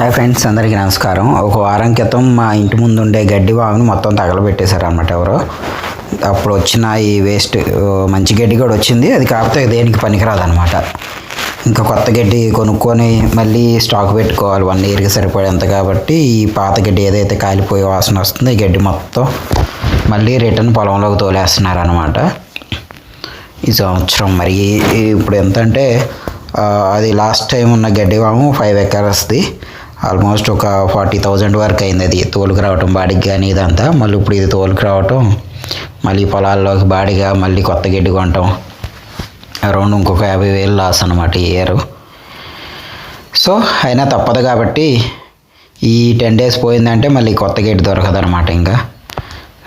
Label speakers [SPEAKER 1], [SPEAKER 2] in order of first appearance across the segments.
[SPEAKER 1] Hi friends అందరికీ నమస్కారం. ఒక వారం క్రితం మా ఇంటి ముందు ఉండే గడ్డి వాముని మొత్తం తగలబెట్టేశారు అనమాట ఎవరో. అప్పుడు వచ్చిన ఈ వేస్ట్ మంచి గడ్డి కూడా వచ్చింది. అది కాకపోతే దేనికి పనికిరాదనమాట ఇంకా కొత్త గడ్డి కొనుక్కొని మళ్ళీ స్టాక్ పెట్టుకోవాలి. వన్ ఇయర్కి సరిపడేంత కాబట్టి ఈ పాత గడ్డి ఏదైతే కాలిపోయే వాసన వస్తుందో ఈ గడ్డి మొత్తం మళ్ళీ రిటర్న్ పొలంలోకి తోలేస్తున్నారు అనమాట ఈ సంవత్సరం మరి ఇప్పుడు ఎంత అంటే అది లాస్ట్ టైం ఉన్న గడ్డి వాము ఫైవ్ ఎకర్స్ది ఆల్మోస్ట్ ఒక ఫార్టీ థౌజండ్ వరకు అయింది అది. తోలుకు రావటం బాడికి కానీ ఇదంతా. మళ్ళీ ఇప్పుడు ఇది తోలుకు రావటం మళ్ళీ పొలాల్లోకి బాడిగా మళ్ళీ కొత్త గడ్డి కొనటం. అరౌండ్ ఇంకొక యాభై వేలు లాస్ అనమాట ఈ ఇయర్. సో అయినా తప్పదు కాబట్టి ఈ టెన్ డేస్ పోయిందంటే మళ్ళీ కొత్త గడ్డి దొరకదు అనమాట ఇంకా.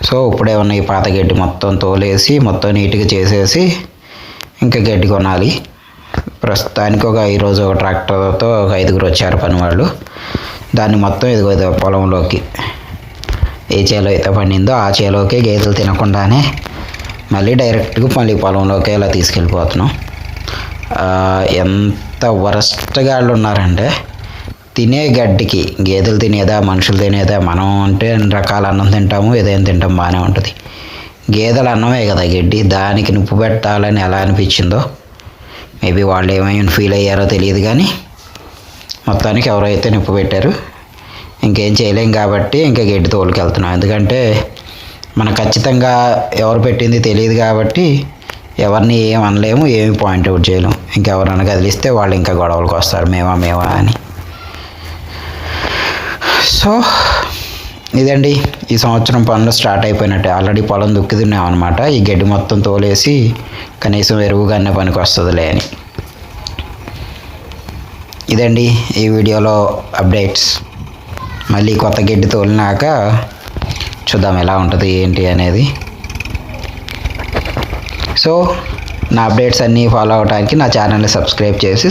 [SPEAKER 1] సో ఇప్పుడే ఉన్న ఈ పాత గడ్డి మొత్తం తోలేసి మొత్తం నీట్గా చేసేసి ఇంకా గడ్డి కొనాలి. ప్రస్తుతానికి ఒక ఈరోజు ఒక ట్రాక్టర్తో ఒక ఐదుగురు వచ్చారు పని వాళ్ళు దాన్ని మొత్తం ఇదిగో ఇదిగో పొలంలోకి ఏ చేలో అయితే పండిందో ఆ చేలోకి గేదెలు తినకుండానే మళ్ళీ డైరెక్ట్గా మళ్ళీ పొలంలోకి ఇలా తీసుకెళ్ళిపోతున్నాం. ఎంత వరస్ట్గా వాళ్ళు ఉన్నారంటే తినే గడ్డికి గేదెలు తినేదా మనుషులు తినేదా మనం అంటే అన్ని రకాల అన్నం తింటాము ఏదైనా తింటాం బాగానే ఉంటుంది. గేదెల అన్నమే కదా గడ్డి దానికి నిప్పు పెట్టాలని ఎలా అనిపించిందో మేబీ వాళ్ళు ఏమైనా ఫీల్ అయ్యారో తెలియదు కానీ మొత్తానికి ఎవరైతే నిప్పు పెట్టారు ఇంకేం చేయలేం కాబట్టి ఇంకా గడ్డి తోలుకెళ్తున్నాం. ఎందుకంటే మన ఖచ్చితంగా ఎవరు పెట్టింది తెలియదు కాబట్టి ఎవరిని ఏం అనలేము ఏమి పాయింట్ అవుట్ చేయలేము. ఇంకెవరైనా కదిలిస్తే వాళ్ళు ఇంకా గొడవలకు వస్తారు మేమా మేమా అని. సో ఇదండి ఈ సంవత్సరం పనులు స్టార్ట్ అయిపోయినట్టే. ఆల్రెడీ పొలం దుక్కి అనమాట ఈ గడ్డి మొత్తం తోలేసి కనీసం ఎరువుగానే పనికి వస్తుందిలే అని. ఇదండి ఈ వీడియోలో అప్డేట్స్. మళ్ళీ కొత్త గడ్డి తోలినాక చూద్దాం ఎలా ఉంటుంది ఏంటి అనేది. సో నా అప్డేట్స్ అన్నీ ఫాలో అవడానికి నా ఛానల్ని సబ్స్క్రైబ్ చేసి